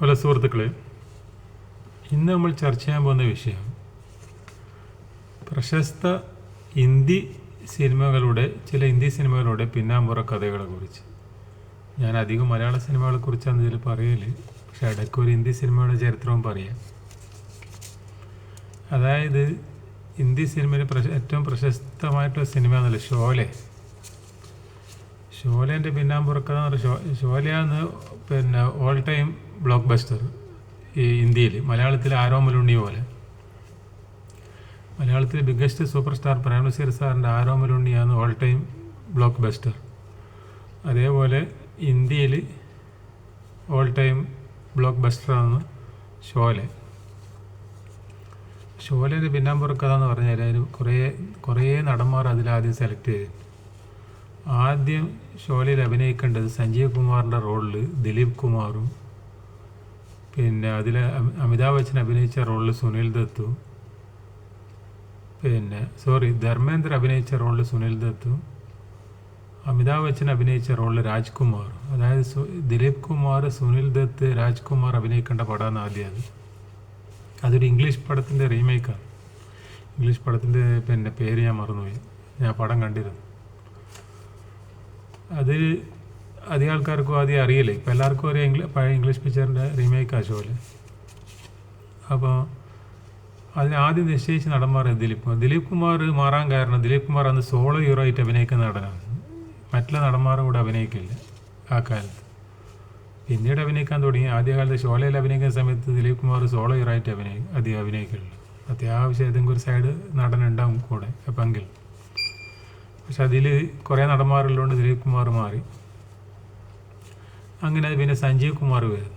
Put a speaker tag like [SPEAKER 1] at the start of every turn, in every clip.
[SPEAKER 1] Hello സുഹൃത്തുക്കളെ ഇന്ന് നമ്മൾ ചർച്ച ചെയ്യാൻ പോകുന്ന വിഷയം പ്രശസ്ത ഹിന്ദി സിനിമകളുടെ ചില ഹിന്ദി സിനിമകളുടെ പിന്നാമ്പുറ കഥകളെ കുറിച്ച്. ഞാൻ അധികം മലയാള സിനിമകളെ കുറിച്ചാണ് ഇതിൽ പറയൽ പക്ഷെ ഇടയ്ക്ക് ഒരു ഹിന്ദി സിനിമയുടെ ചരിത്രവും പറയാം. അതായത് ഹിന്ദി സിനിമയിൽ പ്രശ ഏറ്റവും പ്രശസ്തമായിട്ടുള്ള സിനിമ എന്നല്ല ഷോലെ. ഷോലേന്റെ പിന്നാമ്പുറക്കഥ എന്ന് പറഞ്ഞാൽ ഷോ ഷോലയാണ് പിന്നെ ഓൾ ടൈം ബ്ലോക്ക് ബസ്റ്റർ ഈ ഇന്ത്യയിൽ. മലയാളത്തിൽ ആരോമലുണ്ണി പോലെ. മലയാളത്തിലെ ബിഗ്ഗസ്റ്റ് സൂപ്പർ സ്റ്റാർ പ്രേംനസീർ സാറിന്റെ ആരോമലുണ്ണിയാണ് ഓൾ ടൈം ബ്ലോക്ക് ബസ്റ്റർ അതേപോലെ ഇന്ത്യയിൽ ഓൾ ടൈം ബ്ലോക്ക് ബസ്റ്ററാണ് ഷോലെ. ഷോലേന്റെ പിന്നാമ്പുറക്കഥ എന്ന് പറഞ്ഞാൽ അതിൽ കുറേ കുറേ നടന്മാർ അതിലാദ്യം സെലക്ട് ചെയ്തു. ആദ്യം ഷോലയിൽ അഭിനയിക്കേണ്ടത് സഞ്ജീവ് കുമാറിന്റെ റോളിൽ ദിലീപ് കുമാറും പിന്നെ അതിൽ അമിതാഭ് ബച്ചൻ അഭിനയിച്ച റോളിൽ സുനിൽ ദത്തു. പിന്നെ സോറി ധർമ്മേന്ദ്ര അഭിനയിച്ച റോളിൽ സുനിൽ ദത്തു. അമിതാഭ് ബച്ചൻ അഭിനയിച്ച റോളിൽ രാജ്കുമാർ. അതായത് ദിലീപ് കുമാർ സുനിൽ ദത്ത് രാജ്കുമാർ അഭിനയിക്കേണ്ട പടമാണ് ആദ്യം അത്. അതൊരു ഇംഗ്ലീഷ് പടത്തിന്റെ റീമേക്കാണ്. ഇംഗ്ലീഷ് പടത്തിന്റെ പിന്നെ പേര് ഞാൻ മറന്നുപോയി. ഞാൻ പടം കണ്ടിരുന്നു. അത് അധികം ആൾക്കാർക്കും ആദ്യം അറിയില്ല? ഇപ്പം എല്ലാവർക്കും ഒരു ഇംഗ്ലീഷ് പഴയ ഇംഗ്ലീഷ് പിക്ചറിന്റെ റീമേക്ക് ഷോൽ അപ്പോൾ അതിന് ആദ്യം നിശ്ചയിച്ച് നടന്മാർ ദിലീപ് കുമാർ? ദിലീപ് കുമാർ മാറാൻ കാരണം ദിലീപ് കുമാർ അന്ന് സോളോ ഹീറോ ആയിട്ട് അഭിനയിക്കുന്ന നടനാണ്. മറ്റുള്ള നടന്മാരും കൂടെ അഭിനയിക്കില്ല ആ കാലത്ത്. പിന്നീട് അഭിനയിക്കാൻ തുടങ്ങി. ആദ്യകാലത്ത് ഷോലയിൽ അഭിനയിക്കുന്ന സമയത്ത് ദിലീപ് കുമാർ സോളോ ഹീറോ ആയിട്ട് അഭിനയി അധികം അഭിനയിക്കില്ല. അത്യാവശ്യം ഏതെങ്കിലും ഒരു സൈഡ് നടൻ ഉണ്ടാവും കൂടെ പങ്കിൽ. പക്ഷെ അതിൽ കുറേ നടന്മാരുള്ളതുകൊണ്ട് ദിലീപ് കുമാർ മാറി. അങ്ങനെ പിന്നെ സഞ്ജീവ് കുമാർ വരുന്നു.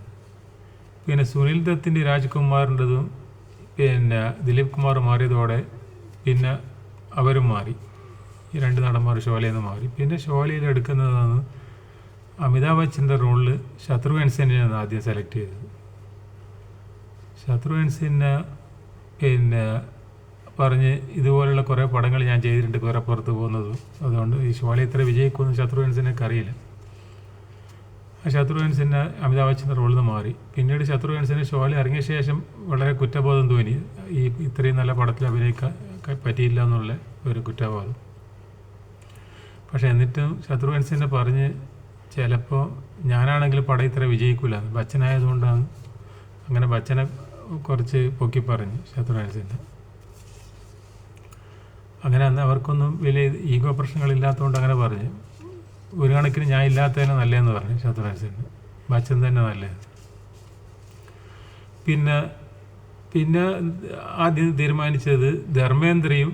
[SPEAKER 1] പിന്നെ സുനിൽ ദത്തിന്റെ രാജ്കുമാറിന്റെതും പിന്നെ ദിലീപ് കുമാർ മാറിയതോടെ പിന്നെ അവരും മാറി. ഈ രണ്ട് നടന്മാർ ഷോലയിൽ നിന്ന് മാറി. പിന്നെ ഷോലയിൽ എടുക്കുന്നതാണ് അമിതാഭ് ബച്ചന്റെ റോളിൽ ശത്രുഘ്ൻ സിൻഹയാണ് ആദ്യം സെലക്ട് ചെയ്തത്. ശത്രുഘ്ൻ സിന്നെ പിന്നെ പറഞ്ഞ് ഇതുപോലുള്ള കുറേ പടങ്ങൾ ഞാൻ ചെയ്തിട്ടുണ്ട് കുറേ പുറത്ത് പോകുന്നതും. അതുകൊണ്ട് ഈ ഷോല ഇത്ര വിജയിക്കുമെന്ന് ശത്രുഘ്ൻ അറിയില്ല. ശത്രുഘ്ൻ സിൻഹ അമിതാഭ് ബച്ചന്റെ റോളിൽ നിന്ന് മാറി. പിന്നീട് ശത്രുഘ്ൻ സിൻഹ ഷോയിൽ ഇറങ്ങിയ ശേഷം വളരെ കുറ്റബോധം തോന്നി. ഈ ഇത്രയും നല്ല പടത്തിൽ അഭിനയിക്കാൻ പറ്റിയില്ല എന്നുള്ള ഒരു കുറ്റബോധം. പക്ഷേ എന്നിട്ടും ശത്രുഘ്ൻ സിൻഹ പറഞ്ഞ് ചിലപ്പോൾ ഞാനാണെങ്കിൽ പടം ഇത്ര വിജയിക്കില്ല ബച്ചനായതുകൊണ്ടാണ് അങ്ങനെ ബച്ചനെ കുറച്ച് പൊക്കി പറഞ്ഞു ശത്രുഘ്ൻ അങ്ങനെ അന്ന് അവർക്കൊന്നും വലിയ ഈഗോ പ്രശ്നങ്ങളില്ലാത്തതുകൊണ്ട് അങ്ങനെ പറഞ്ഞു. ഒരു കണക്കിന് ഞാൻ ഇല്ലാത്തതന്നെ നല്ലതെന്ന് പറഞ്ഞു സിൻഹ ബച്ചൻ തന്നെ നല്ലത്. പിന്നെ പിന്നെ ആദ്യം തീരുമാനിച്ചത് ധർമ്മേന്ദ്രയും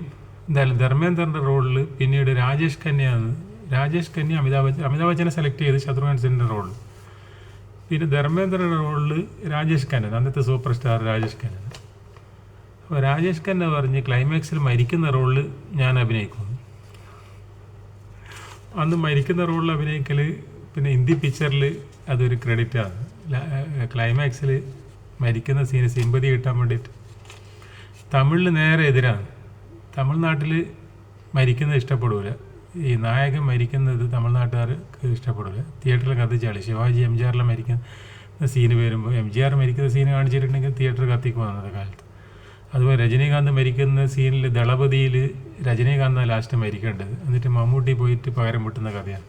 [SPEAKER 1] എന്തായാലും ധർമ്മേന്ദ്രന്റെ റോളിൽ പിന്നീട് രാജേഷ് കന്യാന്ന് രാജേഷ് കന്യ അമിതാഭ് ബച്ചൻ അമിതാഭ് ബച്ചനെ സെലക്ട് ചെയ്ത് ശത്രുഘ്ൻ സിന്റെ റോളിൽ പിന്നെ ധർമ്മേന്ദ്രയുടെ റോളിൽ രാജേഷ് ഖന്നൻ അന്നത്തെ സൂപ്പർ സ്റ്റാർ രാജേഷ് ഖന്നൻ അപ്പോൾ രാജേഷ് ഖന്ന പറഞ്ഞ് ക്ലൈമാക്സിൽ മരിക്കുന്ന റോളിൽ ഞാൻ അഭിനയിക്കുന്നു. അന്ന് മരിക്കുന്ന റോളിൽ അഭിനയിക്കൽ പിന്നെ ഹിന്ദി പിക്ചറിൽ അതൊരു ക്രെഡിറ്റാണ് ക്ലൈമാക്സിൽ മരിക്കുന്ന സീന് സിമ്പതി കിട്ടാൻ വേണ്ടിയിട്ട്. തമിഴിൽ നേരെ എതിരാണ്. തമിഴ്നാട്ടിൽ മരിക്കുന്നത് ഇഷ്ടപ്പെടില്ല ഈ നായകൻ മരിക്കുന്നത് തമിഴ്നാട്ടുകാർക്ക് ഇഷ്ടപ്പെടില്ല തിയേറ്ററിൽ കത്തിച്ചാളി. ശിവാജി എം ജി ആറിലെ മരിക്കുന്ന സീന് വരുമ്പോൾ എം ജി ആർ മരിക്കുന്ന സീന് കാണിച്ചിട്ടുണ്ടെങ്കിൽ തിയേറ്റർ കത്തിക്കും അന്നത്തെ കാലത്ത്. അതുപോലെ രജനീകാന്ത് മരിക്കുന്ന സീനിൽ ദളപതിയിൽ രജനീകാന്ത് ലാസ്റ്റ് മരിക്കേണ്ടത്. എന്നിട്ട് മമ്മൂട്ടി പോയിട്ട് പകരം വിട്ടുന്ന കഥയാണ്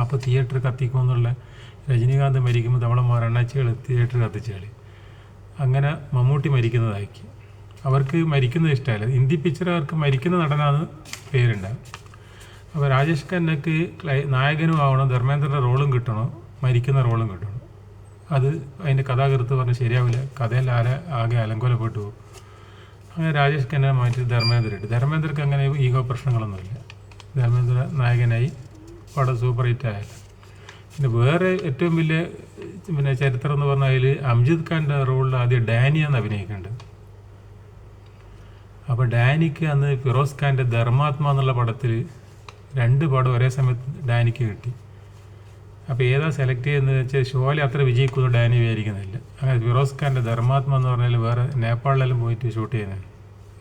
[SPEAKER 1] അപ്പോൾ തിയേറ്റർ കത്തിക്കുമെന്നുള്ള രജനീകാന്ത് മരിക്കുമ്പോൾ നമ്മളെ മരണാച്ചികൾ തിയേറ്റർ കത്തിച്ച് കളി അങ്ങനെ മമ്മൂട്ടി മരിക്കുന്നതാക്കി. അവർക്ക് മരിക്കുന്നത് ഇഷ്ടമല്ല. ഹിന്ദി പിക്ചർ അവർക്ക് മരിക്കുന്ന നടനാണ് പേരുണ്ടാവും അപ്പോൾ രാജേഷ് ഖന്നക്ക് ക്ലൈ നായകനും ആവണം ധർമ്മേന്ദ്രന്റെ റോളും കിട്ടണം മരിക്കുന്ന റോളും കിട്ടണം. അത് അതിന്റെ കഥാകൃത്ത് പറഞ്ഞ് ശരിയാവില്ല. കഥയിൽ ആരെ ആകെ അലങ്കോലപ്പെട്ടു പോകും. അങ്ങനെ രാജേഷ് ഖന്നെ മാറ്റി ധർമ്മേന്ദ്രയിട്ട് ധർമ്മേന്ദ്രക്ക് അങ്ങനെ ഈഗോ പ്രശ്നങ്ങളൊന്നുമില്ല. ധർമ്മേന്ദ്ര നായകനായി പടം സൂപ്പർ ഹിറ്റ് ആയത് പിന്നെ വേറെ ഏറ്റവും വലിയ പിന്നെ ചരിത്രം എന്ന് പറഞ്ഞാൽ അംജിദ് ഖാന്റെ റോളിൽ ആദ്യം ഡാനി ഡാനിയാണ് അഭിനയിക്കേണ്ടത് അപ്പോൾ ഡാനിക്ക് അന്ന് ഫിറോസ് ഖാന്റെ ധർമാത്മ എന്നുള്ള പടത്തിൽ രണ്ട് പടം ഒരേ സമയത്ത് ഡാനിക്ക് കിട്ടി. അപ്പോൾ ഏതാ സെലക്ട് ചെയ്യുന്നത് വെച്ചാൽ ഷോയിൽ അത്ര വിജയിക്കുന്നു ഡാനി വിചാരിക്കുന്നില്ല. അങ്ങനെ ഫിറോസ് ഖാന്റെ ധർമാത്മ എന്ന് പറഞ്ഞാൽ വേറെ നേപ്പാളിലെല്ലാം പോയിട്ട് ഷൂട്ട് ചെയ്യുന്നത്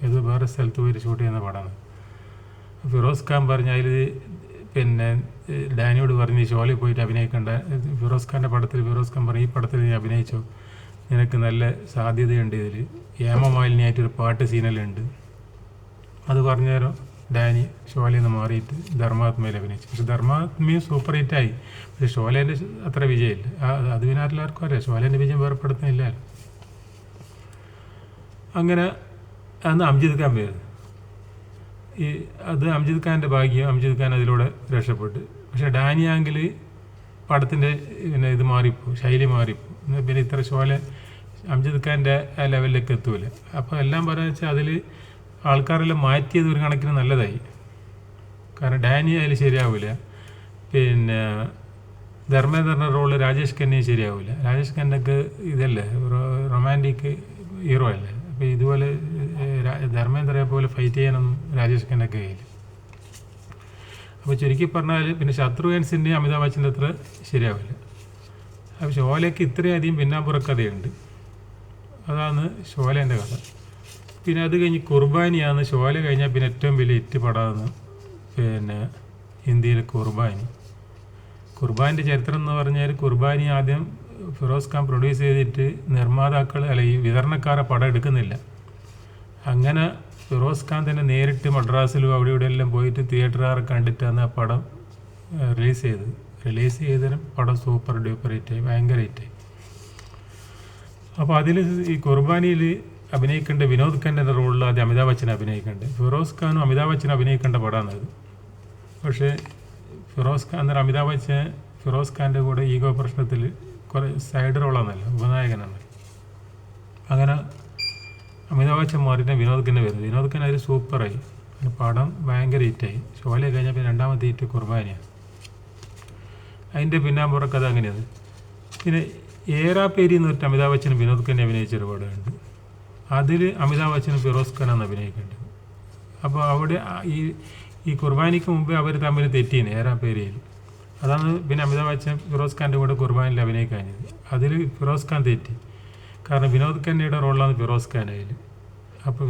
[SPEAKER 1] ഇത് വേറെ സ്ഥലത്ത് പോയിട്ട് ഷൂട്ട് ചെയ്യുന്ന പടമാണ്. ഫിറോസ് ഖാൻ പറഞ്ഞ അതിൽ പിന്നെ ഡാനിയോട് പറഞ്ഞ് ഷോയിൽ പോയിട്ട് അഭിനയിക്കേണ്ട. ഫിറോസ് ഖാന്റെ പടത്തിൽ ഫിറോസ് ഖാൻ പറഞ്ഞു ഈ പടത്തിൽ നീ അഭിനയിച്ചോ. നിനക്ക് നല്ല സാധ്യതയുണ്ട് ഇതിൽ ഏമമാലിനിയായിട്ടൊരു പാട്ട് സീനെല്ലാം ഉണ്ട്. അത് പറഞ്ഞേരം ഡാനി ഷോലയിൽ നിന്ന് മാറിയിട്ട് ധർമാത്മയിൽ അഭിനയിച്ചു. പക്ഷെ ധർമാത്മയും സൂപ്പർ ഹിറ്റായി പക്ഷെ ഷോലേന്റെ അത്ര വിജയമില്ല. അത് പിന്നെ എല്ലാവർക്കും അറിയാം. ഷോലേന്റെ വിജയം വേറെ പടത്തിനില്ല അങ്ങനെ അന്ന് അംജിദ് ഖാൻ വരുന്നത് ഈ അത് അംജിദ് ഖാന്റെ ഭാഗ്യം അംജിദ് ഖാൻ അതിലൂടെ രക്ഷപ്പെട്ടു. പക്ഷെ ഡാനിയാങ്കിൽ പടത്തിന്റെ പിന്നെ ഇത് മാറിപ്പോ ശൈലി മാറിപ്പോ. പിന്നെ ഇത്ര ഷോലെ അംജിദ് ഖാന്റെ ലെവലിലേക്ക് എത്തൂല. അപ്പോൾ എല്ലാം പറയുക വെച്ചാൽ അതിൽ ആൾക്കാരെല്ലാം മാറ്റിയത് ഒരു കണക്കിന് നല്ലതായി. കാരണം ഡാനി ആയാലും ശരിയാവില്ല പിന്നെ ധർമ്മേന്ദ്രന്റെ റോൾ രാജേഷ് ഖന്നയും ശരിയാവില്ല രാജേഷ് ഖന്നക്ക് ഇതല്ലേ റൊമാന്റിക് ഹീറോ അല്ലേ? അപ്പോൾ ഇതുപോലെ ധർമ്മേന്ദ്രയെ പോലെ ഫൈറ്റ് ചെയ്യാനൊന്നും രാജേഷ് ഖന്നക്ക് കഴിയില്ല. അപ്പോൾ ചുരുക്കി പറഞ്ഞാൽ പിന്നെ ശത്രുഘ്നസിന്റെയും അമിതാഭ് ബച്ചന്റെ അത്ര ശരിയാവില്ല. അപ്പോൾ ഷോലയ്ക്ക് ഇത്രയധികം പിന്നാമ്പുറ കഥയുണ്ട്. അതാണ് ഷോലേന്റെ കഥ. പിന്നെ അത് കഴിഞ്ഞ് കുർബാനിയാണ്. ശോല കഴിഞ്ഞാൽ പിന്നെ ഏറ്റവും വലിയ പടാന്ന് പിന്നെ ഹിന്ദിയിൽ കുർബാനി. കുർബാനിന്റെ ചരിത്രം എന്ന് പറഞ്ഞാൽ കുർബാനി ആദ്യം ഫിറോസ് ഖാൻ പ്രൊഡ്യൂസ് ചെയ്തിട്ട് നിർമ്മാതാക്കൾ അല്ല ഈ വിതരണക്കാരെ പടം എടുക്കുന്നില്ല. അങ്ങനെ ഫിറോസ് ഖാൻ തന്നെ നേരിട്ട് മദ്രാസിലും അവിടെ ഇവിടെ എല്ലാം പോയിട്ട് തിയേറ്ററുകാരെ കണ്ടിട്ടാണ് ആ പടം റിലീസ് ചെയ്തത്. റിലീസ് ചെയ്തതിനും പടം സൂപ്പർ ഡ്യൂപ്പർ ഹിറ്റായി ഭയങ്കര ഹിറ്റായി. അപ്പോൾ അതിൽ ഈ കുർബാനിയിൽ അഭിനയിക്കേണ്ട വിനോദ് ഖാന്റെ റോളിൽ ആദ്യം അമിതാഭ് ബച്ചൻ അഭിനയിക്കേണ്ടത്. ഫിറോസ് ഖാനും അമിതാഭ് ബച്ചൻ അഭിനയിക്കേണ്ട പടമാണത്. പക്ഷേ ഫിറോസ് ഖാൻ അന്നേരം അമിതാഭ് ബച്ചൻ ഫിറോസ് ഖാന്റെ കൂടെ ഈഗോ പ്രശ്നത്തിൽ കുറേ സൈഡ് റോളാണല്ലോ ഉപനായകനാണ്. അങ്ങനെ അമിതാഭ് ബച്ചൻ മാറിയിട്ട് വിനോദ് ഖന്നെ വരുന്നത് വിനോദ് ഖൻ അതിൽ സൂപ്പറായി. പടം ഭയങ്കര ഹിറ്റായി. ഷോലെ കഴിഞ്ഞാൽ പിന്നെ രണ്ടാമത്തെ ഹിറ്റ് കുർബാനയാണ്. അതിന്റെ പിന്നാമ്പുറ കഥ അങ്ങനെയാണ്. പിന്നെ ഏറാപ്പേരി എന്ന് പറഞ്ഞിട്ട് അമിതാഭ് ബച്ചൻ വിനോദ് ഖന്നെ അഭിനയിച്ചൊരു പടമുണ്ട്. അതിൽ അമിതാഭ് ബച്ചനും ഫിറോസ് ഖാനാണ് അഭിനയിക്കേണ്ടത്. അപ്പോൾ അവിടെ ഈ ഈ കുർബാനിക്ക് മുമ്പേ അവർ തമ്മിൽ തെറ്റീന് പേരിൽ അതാണ് പിന്നെ അമിതാഭ് ബച്ചൻ ഫിറോസ് ഖാന്റെ കൂടെ കുർബാനിൽ അഭിനയിക്കാഞ്ഞത് അതിൽ ഫിറോസ് ഖാൻ തെറ്റി. കാരണം വിനോദ് ഖന്നയുടെ റോളാണ് ഫിറോസ് ഖാൻ അതിൽ. അപ്പോൾ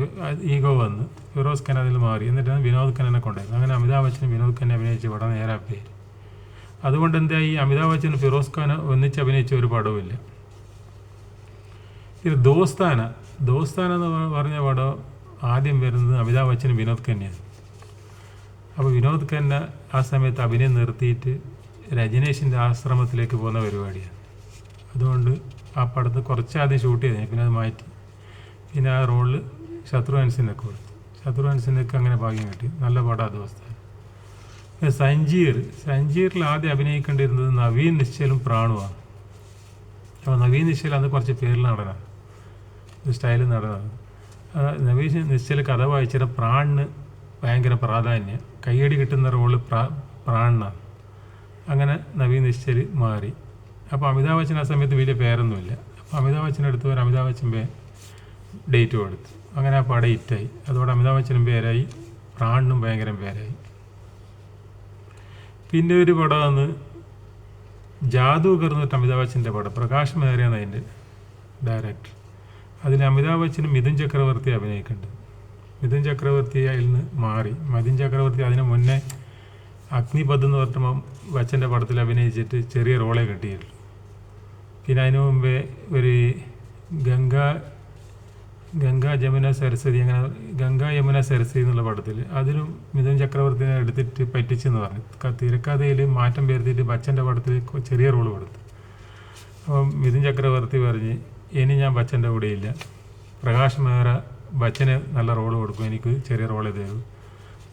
[SPEAKER 1] ഈഗോ വന്ന് ഫിറോസ് ഖാൻ അതിൽ മാറി. എന്നിട്ടാണ് വിനോദ് ഖന്നെ കൊണ്ടുവരുന്നത് അങ്ങനെ അമിതാഭ് ബച്ചനും വിനോദ് ഖന്നെ അഭിനയിച്ച പടം ഏറാപ്പേരി അതുകൊണ്ട് എന്താ ഈ അമിതാഭ് ബച്ചൻ ഫിറോസ് ഖാൻ ഒന്നിച്ച് അഭിനയിച്ച ഒരു പടവുമില്ല. ഇത് ദോസ്താന. ദോസ്താന എന്ന് പറഞ്ഞ പടം ആദ്യം വരുന്നത് അമിതാഭ് ബച്ചനും വിനോദ് ഖന്നയാണ്. അപ്പോൾ വിനോദ് ഖന്ന ആ സമയത്ത് അഭിനയം നിർത്തിയിട്ട് രജനീഷിന്റെ ആശ്രമത്തിലേക്ക് പോകുന്ന പരിപാടിയാണ്. അതുകൊണ്ട് ആ പടത്ത് കുറച്ച് ആദ്യം ഷൂട്ട് ചെയ്തു പിന്നെ അത് മാറ്റി. പിന്നെ ആ റോളിൽ ശത്രുഹൻസിനെ കൊടുത്തു. ശത്രുഹൻസിനൊക്കെ അങ്ങനെ ഭാഗ്യം കിട്ടി. നല്ല പടം ദോസ്താന പിന്നെ സഞ്ജീർ സഞ്ജീറിൽ ആദ്യം അഭിനയിക്കേണ്ടിയിരുന്നത് നവീൻ നിശ്ചലും പ്രാണുവാണ്. അപ്പോൾ നവീൻ നിശ്ചൽ അന്ന് കുറച്ച് പേരിൽ നടനാണ്. ഒരു നടന്നതാണ് നവീൻ നിശ്ചൽ കഥ വായിച്ചിട്ട് പ്രാണിന് ഭയങ്കര പ്രാധാന്യം. കയ്യടി കിട്ടുന്ന റോൾ പ്രാ പ്രാണിനാണ്. അങ്ങനെ നവീൻ നിശ്ചൽ മാറി. അപ്പോൾ അമിതാഭ് ബച്ചൻ ആ സമയത്ത് വലിയ പേരൊന്നുമില്ല. അപ്പോൾ അമിതാഭ് ബച്ചൻ എടുത്തു ഒരു അമിതാഭ് ബച്ചൻ പേ ഡേറ്റ് കൊടുത്തു. അങ്ങനെ ആ പടം ഹിറ്റായി. അതോടെ അമിതാഭ് ബച്ചനും പേരായി. പ്രാണിനും ഭയങ്കര പേരായി. പിന്നെ ഒരു പടമാണ് ജാദു പറഞ്ഞിട്ട് അമിതാഭ് ബച്ചന്റെ പടം. പ്രകാശ് മേറിയാണ് അതിന്റെ ഡയറക്ടർ. അതിൽ അമിതാഭ് ബച്ചനും മിഥുൻ ചക്രവർത്തി അഭിനയിക്കുന്നുണ്ട്. മിഥുൻ ചക്രവർത്തി അതിൽ നിന്ന് മാറി. മിഥുൻ ചക്രവർത്തി അതിന് മുന്നേ അഗ്നിപഥ് എന്ന് പറഞ്ഞപ്പം ബച്ചന്റെ പടത്തിൽ അഭിനയിച്ചിട്ട് ചെറിയ റോളെ കിട്ടിയിട്ടുള്ളൂ പിന്നെ അതിനു മുമ്പേ ഒരു ഗംഗ ഗംഗ ജമുന സരസ്വതി അങ്ങനെ ഗംഗ യമുന സരസ്വതി എന്നുള്ള പടത്തിൽ അതിലും മിഥുൻ ചക്രവർത്തിനെ എടുത്തിട്ട് പറ്റിച്ചെന്ന് പറഞ്ഞു. തിരക്കഥയിൽ മാറ്റം വരുത്തിയിട്ട് ബച്ചന്റെ പടത്തിൽ ചെറിയ റോൾ കൊടുത്തു. അപ്പം മിഥുൻ ചക്രവർത്തി പറഞ്ഞ് ഇനി ഞാൻ ബച്ചന്റെ കൂടെ ഇല്ല. പ്രകാശ് മെഹ്റ ബച്ചന് നല്ല റോൾ കൊടുക്കും. എനിക്ക് ചെറിയ റോളേ തരൂ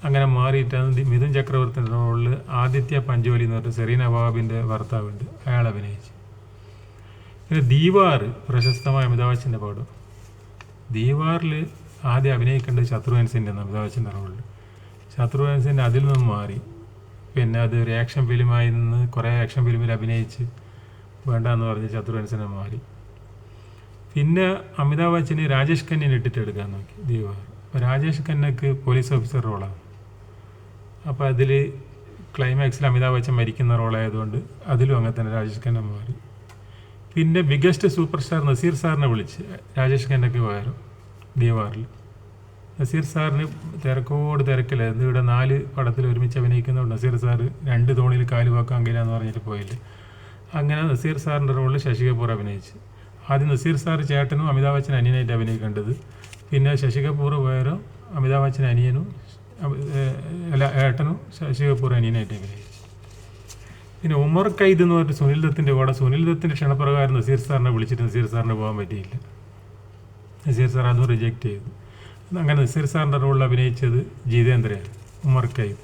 [SPEAKER 1] അങ്ങനെ മാറിയിട്ടാണ് മിഥുൻ ചക്രവർത്തിന്റെ റോളിൽ ആദിത്യ പഞ്ചോലി എന്ന് പറഞ്ഞിട്ട് സെറീന ബാബിന്റെ ഭർത്താവുണ്ട്. അയാൾ അഭിനയിച്ചു. പിന്നെ ദീവാർ പ്രശസ്തമായ അമിതാഭ് ബച്ചന്റെ പടം. ദീവാറിൽ ആദ്യം അഭിനയിക്കേണ്ടത് ശത്രുഘ്നസിന്റെ അമിതാഭ് ബച്ചന്റെ റോളിൽ ശത്രുഘ്നസിന്റെ അതിൽ നിന്നും മാറി. പിന്നെ അത് ഒരു ആക്ഷൻ ഫിലിമായി നിന്ന് കുറേ ആക്ഷൻ ഫിലിമിൽ അഭിനയിച്ച് വേണ്ടെന്ന് പറഞ്ഞ് ശത്രുഘ്നസിനെ മാറി. പിന്നെ അമിതാഭ് ബച്ചന് രാജേഷ് ഖന്നനെ ഇട്ടിട്ട് എടുക്കാൻ നോക്കി. ദീപ. അപ്പോൾ രാജേഷ് ഖന്നക്ക് പോലീസ് ഓഫീസർ റോളാണ് അപ്പോൾ അതിൽ ക്ലൈമാക്സിൽ അമിതാഭ് ബച്ചൻ മരിക്കുന്ന റോളായതുകൊണ്ട് അതിലും അങ്ങനെ തന്നെ രാജേഷ് ഖന്ന മാറി. പിന്നെ ബിഗസ്റ്റ് സൂപ്പർ സ്റ്റാർ നസീർ സാറിനെ വിളിച്ച് രാജേഷ് ഖന്നയ്ക്ക് പകരം ദീവാറിൽ നസീർ സാറിന് തിരക്കോട് തിരക്കില്ലായിരുന്നു ഇവിടെ നാല് പടത്തിൽ ഒരുമിച്ച് അഭിനയിക്കുന്നതുകൊണ്ട് നസീർ സാർ രണ്ട് തോണിയിൽ കാൽ വെക്കാൻ കഴിയില്ല പറഞ്ഞിട്ട് പോയില്ല. അങ്ങനെ നസീർ സാറിന്റെ റോളിൽ ശശി കപൂർ അഭിനയിച്ചു. ആദ്യം നസീർ സാർ ചേട്ടനും അമിതാഭ് ബച്ചൻ അനിയനായിട്ട് അഭിനയിക്കേണ്ടത്. പിന്നെ ശശി കപൂർ വേറെ അമിതാഭ് ബച്ചൻ അനിയനും അല്ല ഏട്ടനും ശശി കപൂർ അനിയനായിട്ട് അഭിനയിച്ചു. പിന്നെ ഉമർ കൈദ് എന്ന് പറഞ്ഞിട്ട് സുനിൽ ദത്തിന്റെ കൂടെ സുനിൽ ദത്തിന്റെ ക്ഷണപ്രകാരം നസീർ സാറിനെ വിളിച്ചിട്ട് നസീർ സാറിന് പോകാൻ പറ്റിയില്ല. നസീർ സാർ അതും റിജക്റ്റ് ചെയ്തു. അങ്ങനെ നസീർ സാറിന്റെ റോളിൽ അഭിനയിച്ചത് ജിതേന്ദ്രയാണ് ഉമർ കൈദ്.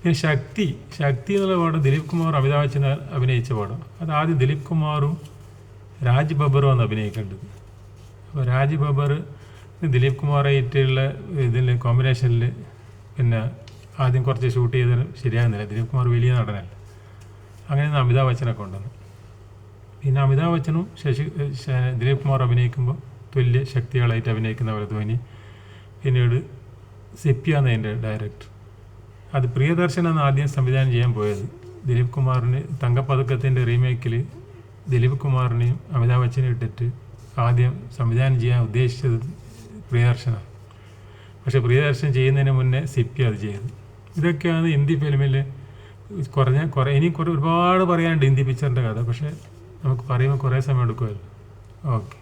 [SPEAKER 1] പിന്നെ ശക്തി ശക്തി എന്നുള്ള പാടം ദിലീപ് കുമാർ അമിതാഭ് ബച്ചൻ അഭിനയിച്ച പാടം അത് ആദ്യം ദിലീപ് കുമാറും രാജ് ബബ്ബറുമാണ് അഭിനയിക്കേണ്ടത് അപ്പോൾ രാജ് ബബർ ദിലീപ് കുമാറായിട്ടുള്ള ഇതിൽ കോമ്പിനേഷനിൽ പിന്നെ ആദ്യം കുറച്ച് ഷൂട്ട് ചെയ്ത് ശരിയാകുന്നില്ല. ദിലീപ് കുമാർ വലിയ നടനല്ല. അങ്ങനെ അമിതാഭ് ബച്ചനെ കൊണ്ടുവന്നു. പിന്നെ അമിതാഭ് ബച്ചനും ശശി ദിലീപ് കുമാർ അഭിനയിക്കുമ്പോൾ തുല്യ ശക്തികളായിട്ട് അഭിനയിക്കുന്ന പോലെ തോന്നി. പിന്നീട് സിപ്പിയാണ് അതിന്റെ ഡയറക്ടർ അത് പ്രിയദർശനാണ് ആദ്യം സംവിധാനം ചെയ്യാൻ പോയത്. ദിലീപ് കുമാറിന് തങ്കപ്പതക്കത്തിന്റെ റീമേക്കിൽ ദിലീപ് കുമാറിനെയും അമിതാഭ് ബച്ചനെയും ഇട്ടിട്ട് ആദ്യം സംവിധാനം ചെയ്യാൻ ഉദ്ദേശിച്ചത് പ്രിയദർശനാണ്. പക്ഷേ പ്രിയദർശൻ ചെയ്യുന്നതിന് മുന്നേ സിപ്പി അത് ചെയ്തത് ഇതൊക്കെയാണ് ഹിന്ദി ഫിലിമിൽ കുറഞ്ഞ കുറേ ഇനി കുറേ ഒരുപാട് പറയാനുണ്ട് ഹിന്ദി പിക്ചറിന്റെ കഥ. പക്ഷേ നമുക്ക് പറയുമ്പോൾ കുറേ സമയം എടുക്കുമല്ലോ. ഓക്കെ.